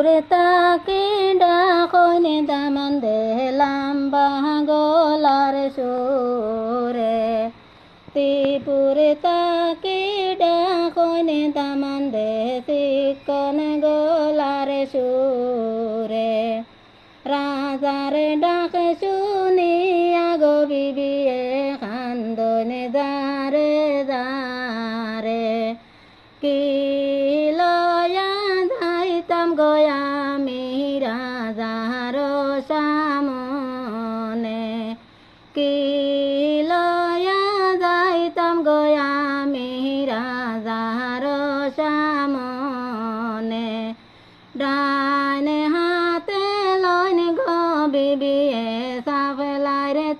পুরে তাকি ডাকনে দামান দেলাম বাগলার সুরে। ত্রিপুরে তাকি ডাকনে দামান দে শিকন গোলার সুরে। রাজার ডাক শুনিয়া গো বিবিয়ে কান্দনে দারে দারে। কি যাইতাম গয়ামি রাজার সামনে। কি লয়া যাইতাম গয়ামি রাজার সামনে। ডানে হাতে লইন গো বিবিয়ে সাফলাই রে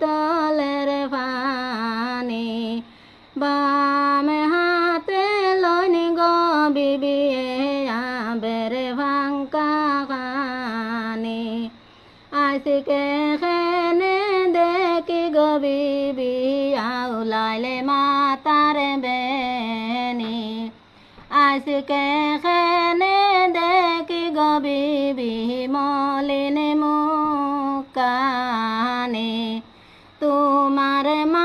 আইসিকে খেনে দেখি গবি বিয়াও লাইলে মাতার বেনি আইসিকে খেনে দেখি গবি বিমলিন মুকানে তোমার মা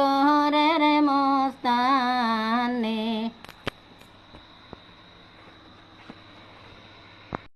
गोर